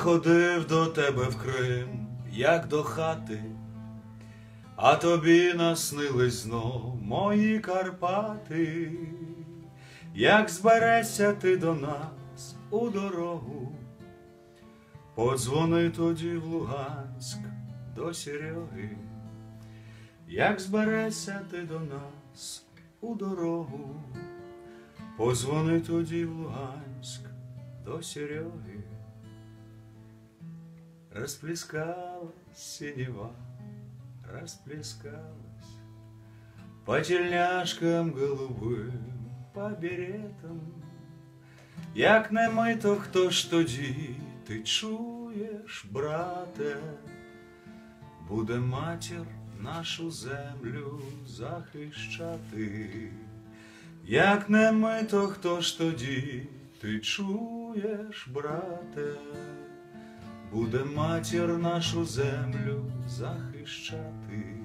Ходив до тебе в Крим, як до хати, а тобі наснились знов мої Карпати, як зберешся ти до нас у дорогу, подзвони тоді в Луганськ до Сереги, як зберешся ти до нас у дорогу, подзвони тоді в Луганськ до Сереги. Расплескалась синева, расплескалась По тельняшкам голубим, по беретам. Як не ми, то хто ж тоді ти чуєш, брате, буде матір нашу землю захищати. Як не ми, то хто ж тоді ти чуєш, брате, буде матір нашу землю захищати.